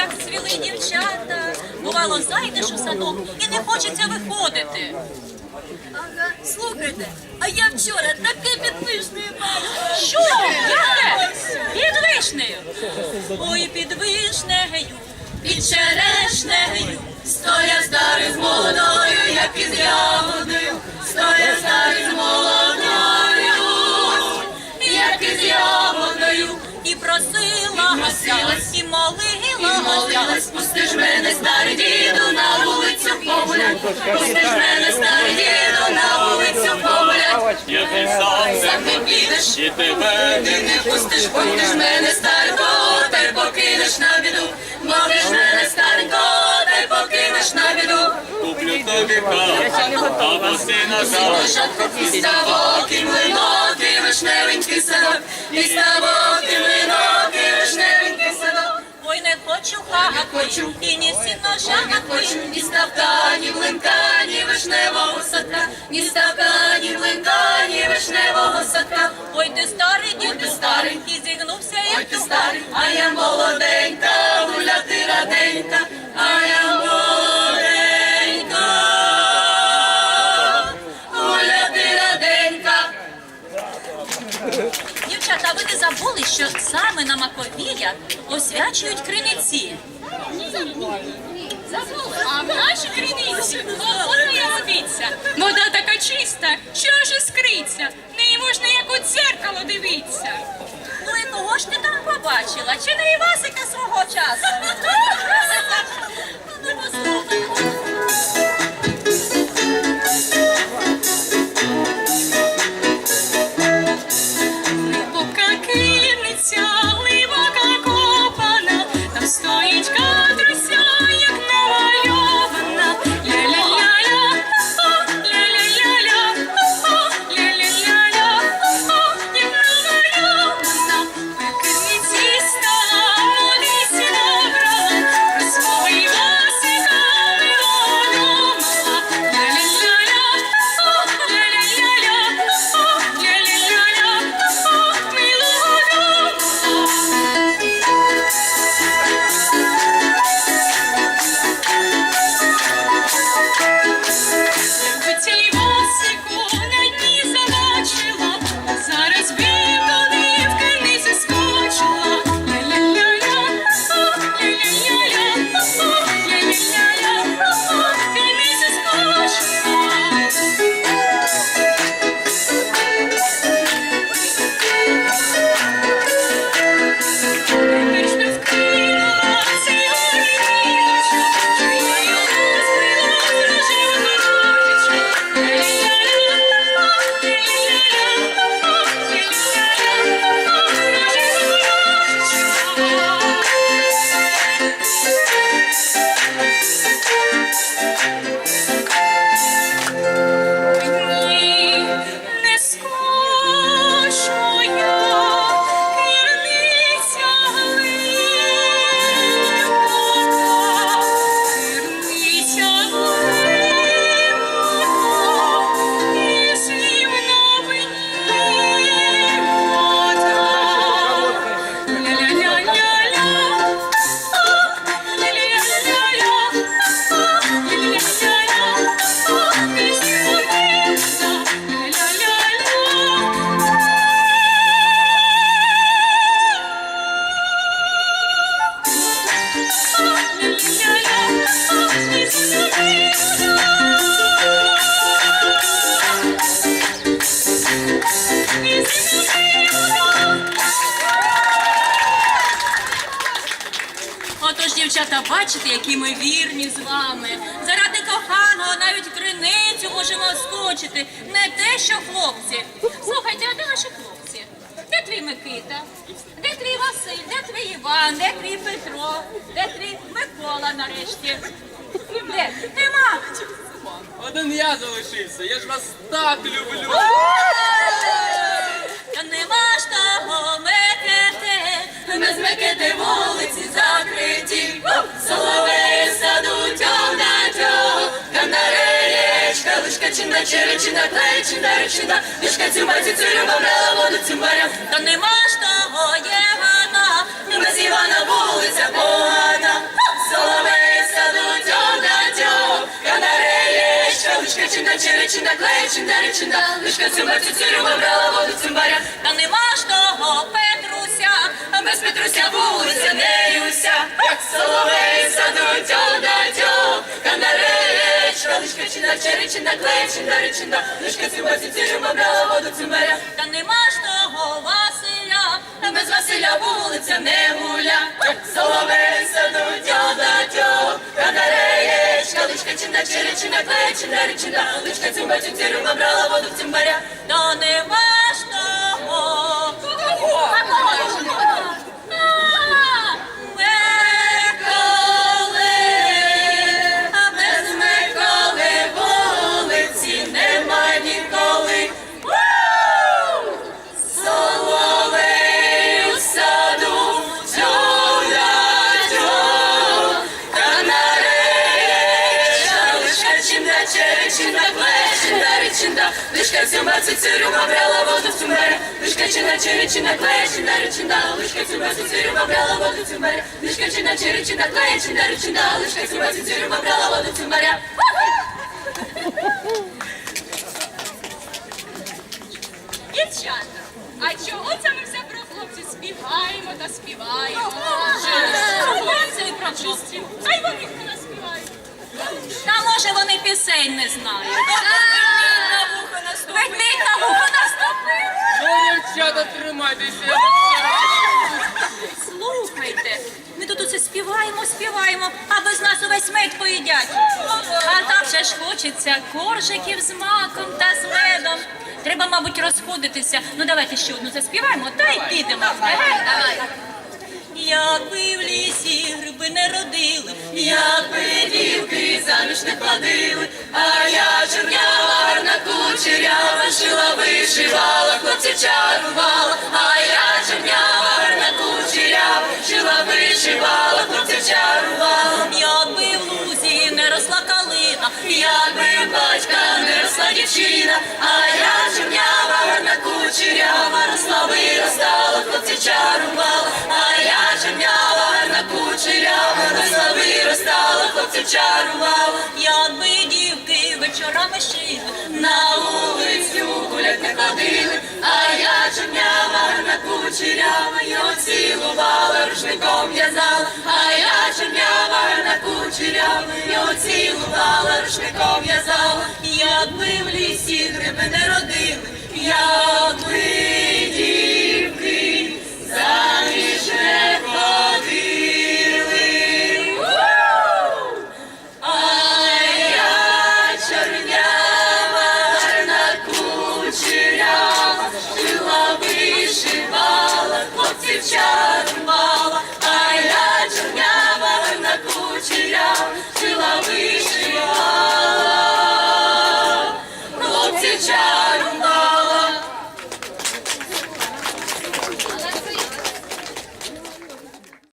як цвіли дівчата. Бувало, зайдеш у садок і не хочеться виходити. Ага, слухайте, а я вчора таке під вишнею бачила. Що? Яке? Під вишнею. Ой, під вишнею, під черешнею. Стоя старий з молодою, як із ягодою, стоя старий з молодою, мене, старий діду, на вулицю погулять. Пусти ж мене, старий діду, на вулицю погулять. Я ти сам Сам не підеш, і тебе ти не пустиш, пустиш мене, старенько, та й покинеш на біду. Мовиш мене, старенько, та покинеш на біду. куплю тобі хату, або сина жаль. І ставок, і млинок, і вишневенький садок, і ставок, і млинок, хочу і ні Я не хочу ні ставка, ні млинка, ні вишневого садка, ні ставка, ні млинка, ні вишневого садка. Ой, ти старий ні ти старий. Що саме на Маковія освячують криниці? Забули. А в нашій криниці вода ясниця. Вода така чиста, що аж іскриться. В неї можна як у дзеркало дивитися. Ну і кого ж ти там побачила? Чи не Івасика свого часу? Descantre os. Отож, бачите, які ми вірні з вами. Заради коханого навіть криницю можемо скочити. Не те, що хлопці. Слухайте, а де наші хлопці? Де твій Микита? Де твій Василь? Де твій Іван? Де твій Петро? Де твій Микола нарешті? Де? Нема! Один я залишився, я ж вас так люблю. Черечина, клечина речина, Мішка цімаці, цирюбавляла воду цімбаря. Та нема ж того Євана, не ну, без Івана вулиця погана. Соловей саду, тьода, тьо, канареє, щеличка, чинда, черечина, клечинда, речинда, Мішка цімаці, цирюбавляла воду цімбаря. Та нема ж того Петруся, без Петруся вулиця неюся. Лишка чинда, речина, лишка цимба, цицюрю, брала воду цимбаря. та нема ж того Василя, Без Василя вулиця не гуля, Соловей саду тьода тьо, канареєчка, лишка чинда, черечина, чинда, речина, лишка цимба, цицюрю, брала воду цимбаря. та нема черечинда, клечинда, речинда, лишка цюмба, цицюрюма, брала воду в цюмбаря, лишка чинда, черечинда, клечинда, речинда, лишка цюмба, цицюрюма, брала воду в цюмбаря, лишка чинда, черечинда, клечинда, речинда, лишка цюмба, цицюрюма, брала воду в цюмбаря. Дівчата, а чого це ми все про хлопців співаємо та співаємо? Це і про хлопців. Хай вони не співають. Та може вони пісень не знають. Ведмідь на вухо наступив. Ну, дівчата, Слухайте, ми тут усе співаємо, співаємо, а без нас увесь мед поїдять. А так же ж хочеться коржиків з маком та з медом. Треба, мабуть, розходитися. Ну давайте ще одну заспіваємо, та й підемо. Давай. Якби в лісі гриби не родили, Якби дівки заміж не ходили, а я чорнява, гарна кучерява, шила, вишивала, дівчина, а я чорнява, гарна кучерява, росла, виростала, хлопців чарувала, а я чорнява, гарна кучерява, росла, виростала, хлопців чарувала. якби дівки вечорами шили, На вулицю гулять не ходили, а я чорнява, гарна кучерява, його цілувала, рушником в'язала, а я кучерява, його цілувала, рушником в'язала, якби в лісі гриби не родили, якби